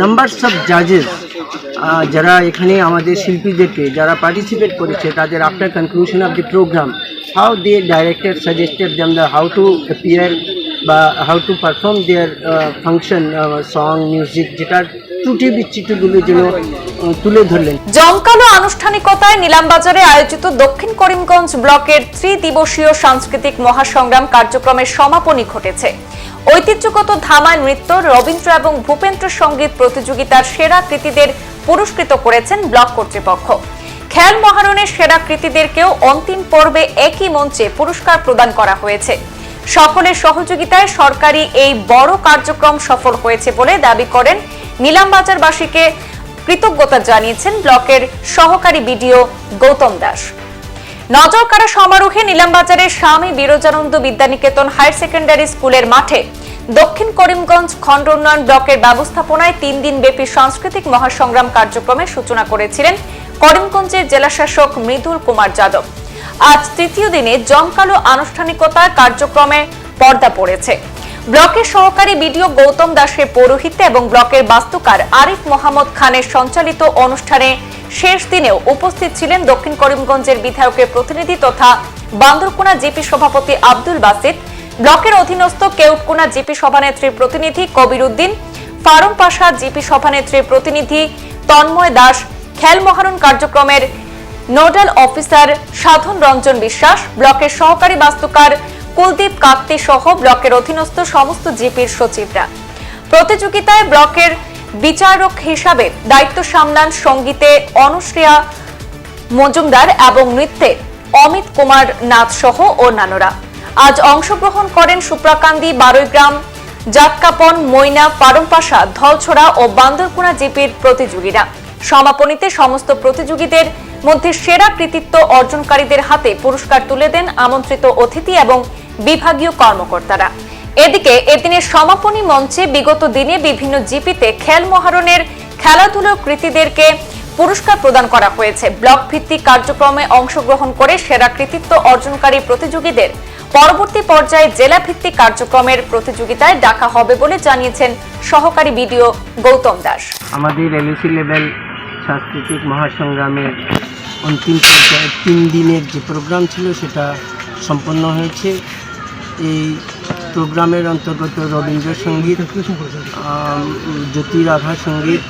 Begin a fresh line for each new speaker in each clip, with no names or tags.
Numbers of জাজেস যারা এখানে আমাদের শিল্পীদেরকে যারা পার্টিসিপেট করেছে, তাদের after conclusion of the program how they directed suggested them the how to appear বা how to perform their function song music যেটার ত্রুটি বিচ্ছিটগুলো যেন তুলে ধরলেন।
জমকালো আনুষ্ঠানিকতায় নিলামবাজারে আয়োজিত দক্ষিণ করিমগঞ্জ ব্লকের ত্রিদিবসীয় সাংস্কৃতিক মহাসংগ্রাম কার্যক্রমের সমাপনী ঘটেছে। ঐতিহ্যগত ধামা নৃত্য রবীন্দ্র এবং ভূপেন্দ্র সংগীত প্রতিযোগিতার সেরা কৃতীদের পুরস্কৃত করেছেন ব্লক কর্তৃপক্ষ। খেয়াল মহারণের সেরা কৃতীদেরকেও অন্তিম পর্বে একই মঞ্চে পুরস্কার প্রদান করা হয়েছে। সকলের সহযোগিতায় সরকারি এই বড় কার্যক্রম সফল হয়েছে বলে দাবি করেন নিলামবাজারবাসীকে কৃতজ্ঞতা জানিয়েছেন ব্লকের সহকারী বিডিও গৌতম দাস। নজর কাড়া সমারোহে নিলামবাজারের স্বামী বিরোজানন্দ বিদ্যানিকেতন হায়ার সেকেন্ডারি স্কুলের মাঠে দক্ষিণ করিমগঞ্জ খণ্ড উন্নয়ন ব্লকের ব্যবস্থাপনায় তিন দিন ব্যাপী সাংস্কৃতিক মহাসংগ্রাম কার্যক্রমের সূচনা করেছিলেন করিমগঞ্জের জেলাশাসক মৃদুল কুমার যাদব। আজ তৃতীয় দিনে জমকালো আনুষ্ঠানিকতার কার্যক্রমে পর্দা পড়েছে। ব্লকের সহকারী বিডিও গৌতম দাসের পৌরোহিত্যে এবং ব্লকের বাস্তুকার আরিফ মোহাম্মদ খানের সঞ্চালিত অনুষ্ঠানে শেষ দিনেও উপস্থিত ছিলেন দক্ষিণ করিমগঞ্জের বিধায়কের প্রতিনিধি তথা বান্দরকোনা জিপি সভাপতি আব্দুল বাসিদ, ব্লকের অধীনস্থ কেউটকোনা জিপি সভানেত্রীর প্রতিনিধি কবির উদ্দিন ফারুম পাশা জিপি সভানেত্রীর প্রতিনিধি তন্ময় দাস, খেল মহারণ কার্যক্রমের নোডাল অফিসার সাধন রঞ্জন বিশ্বাস, ব্লকের সহকারী বাস্তুকার কুলদীপ কাত্তি সহ ব্লকের অধীনস্থ সমস্ত জিপির সচিবরা। প্রতিযোগিতায় ব্লকের বিচারক হিসাবে দায়িত্ব সামলান সঙ্গীতে অনুশ্রিয়া মজুমদার এবং নৃত্যে অমিত কুমার নাথ সহ অন্যান্যরা। আজ অংশগ্রহণ করেন সুপ্রাকান্দি বারৈগ্রাম জাতকাপন ময়না পারমপাশা, ধলছড়া ও বান্দরকুনা জিপির প্রতিযোগীরা। সমাপনীতে সমস্ত প্রতিযোগীদের মধ্যে সেরা কৃতিত্ব অর্জনকারীদের হাতে পুরস্কার তুলে দেন আমন্ত্রিত অতিথি এবং বিভাগীয় কর্মকর্তারা। এদিকে এদিনের সমাপনী মঞ্চে বিগত দিনে বিভিন্ন জিপিতে খেল মহারণের খেলাধুলো কৃতীদেরকে পুরস্কার প্রদান করা হয়েছে। ব্লক ভিত্তিক কার্যক্রমে অংশগ্রহণ করে সেরা কৃতিত্ব অর্জনকারী প্রতিযোগীদের পরবর্তী পর্যায়ে জেলা ভিত্তিক কার্যক্রমের প্রতিযোগিতায় ডাকা হবে বলে জানিয়েছেন সহকারী বিডিও গৌতম দাস।
আমাদের এলএসি লেভেল সাংস্কৃতিক মহাসংগ্রামের অন্তিম পর্যায়ে তিন দিনের যে প্রোগ্রাম ছিল সেটা সম্পন্ন হয়েছে। এই প্রোগ্রামের অন্তর্গত রবীন্দ্রসঙ্গীত আম, জ্যোতিরাভা সংগীত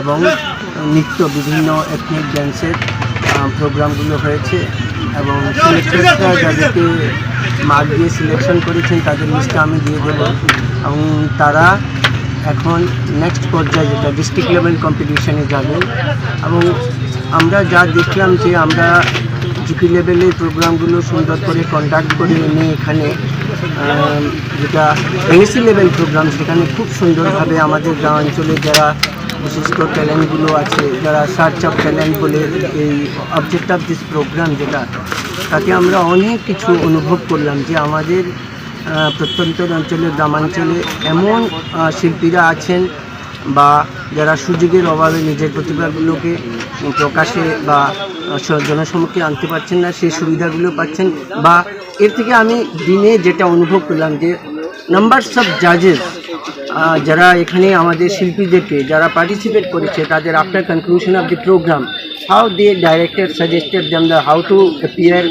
এবং নৃত্য বিভিন্ন এথনিক ড্যান্সের প্রোগ্রামগুলো হয়েছে এবং সিলেক্টররা যাদেরকে মার্ক দিয়ে সিলেকশন করেছেন তাদের লিস্টটা আমি দিয়ে দেবো। এবং তারা এখন নেক্সট পর্যায়ে যেটা ডিস্ট্রিক্ট লেভেল কম্পিটিশনে যাবেন এবং আমরা যা দেখলাম যে আমরা জিপি লেভেলের প্রোগ্রামগুলো সুন্দর করে কন্ডাক্ট করে এনে এখানে যেটা এনএসি লেভেল প্রোগ্রাম সেখানে খুব সুন্দরভাবে আমাদের গ্রাম অঞ্চলে যারা বিশিষ্ট ট্যালেন্টগুলো আছে, যারা সার্চ অফ ট্যালেন্ট বলে এই অবজেক্ট অফ দিস প্রোগ্রাম যেটা তাতে আমরা অনেক কিছু অনুভব করলাম যে আমাদের প্রত্যন্ত অঞ্চলে গ্রামাঞ্চলে এমন শিল্পীরা আছেন বা যারা সুযোগের অভাবে নিজের প্রতিভাগুলোকে প্রকাশে বা জনসমক্ষে আনতে পারছেন না, সেই সুবিধাগুলো পাচ্ছেন বা এর থেকে আমি দিনে যেটা অনুভব করলাম যে নাম্বারস অফ জাজেস যারা এখানে আমাদের শিল্পীদেরকে যারা পার্টিসিপেট করেছে তাদের after conclusion of the program how they director suggested them the how to appear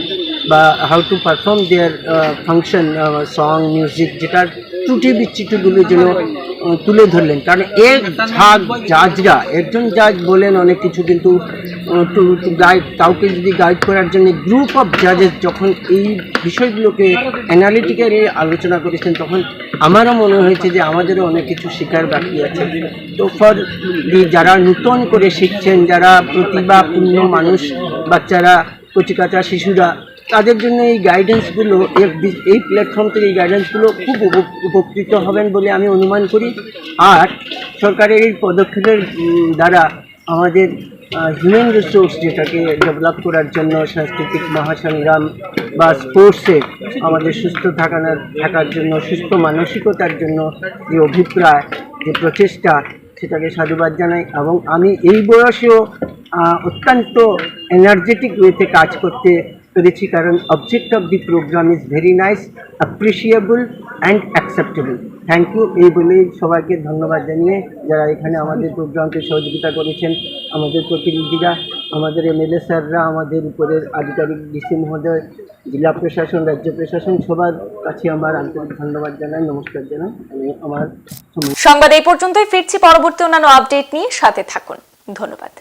বা how to perform their function song music যেটার ত্রুটি বিচ্ছিটিগুলোর আহ, তুলে ধরলেন। কারণ এর ঝাঁক, জাজরা, একজন জাজ বলেন অনেক কিছু, কিন্তু গাইড কাউকে যদি গাইড করার জন্য গ্রুপ অফ জাজেস যখন এই বিষয়গুলোকে অ্যানালিটিক্যালি আলোচনা করেছেন, তখন আমারও মনে হয়েছে যে আমাদেরও অনেক কিছু শেখার বাকি আছে। তো ফর যারা নূতন করে শিখছেন, যারা প্রতিভাপূর্ণ মানুষ, বাচ্চারা কচিকাচা শিশুরা তাদের জন্য এই গাইডেন্সগুলো এই প্ল্যাটফর্ম থেকে এই গাইডেন্সগুলো খুব উপ- উপকৃত হবেন বলে আমি অনুমান করি। আর সরকারের এই পদক্ষেপের দ্বারা আমাদের হিউম্যান রিসোর্স যেটাকে ডেভেলপ করার জন্য সাংস্কৃতিক মহাসংগ্রাম বা স্পোর্টসে আমাদের সুস্থ থাকানোর থাকার জন্য, সুস্থ মানসিকতার জন্য যে অভিপ্রায়, যে প্রচেষ্টা, সেটাকে সাধুবাদ জানাই। এবং আমি এই বয়সেও অত্যন্ত এনার্জেটিক ওয়েতে কাজ করতে পেরেছি কারণ object of the program is very nice appreciable and acceptable thank you এই বলেই সবাইকে ধন্যবাদ জানিয়ে যারা এখানে আমাদের প্রোগ্রামকে সহযোগিতা করেছেন, আমাদের প্রতিনিধিরা, আমাদের এমএলএ স্যাররা, আমাদের উপরের আধিকারিক ডিসি মহোদয়, জেলা প্রশাসন, রাজ্য প্রশাসন, সবার কাছে আমার আন্তরিক ধন্যবাদ জানাই, নমস্কার জানাই, আমি আমার
সংবাদ এই পর্যন্তই, ফিরছি পরবর্তী অন্যান্য আপডেট নিয়ে, সাথে থাকুন, ধন্যবাদ।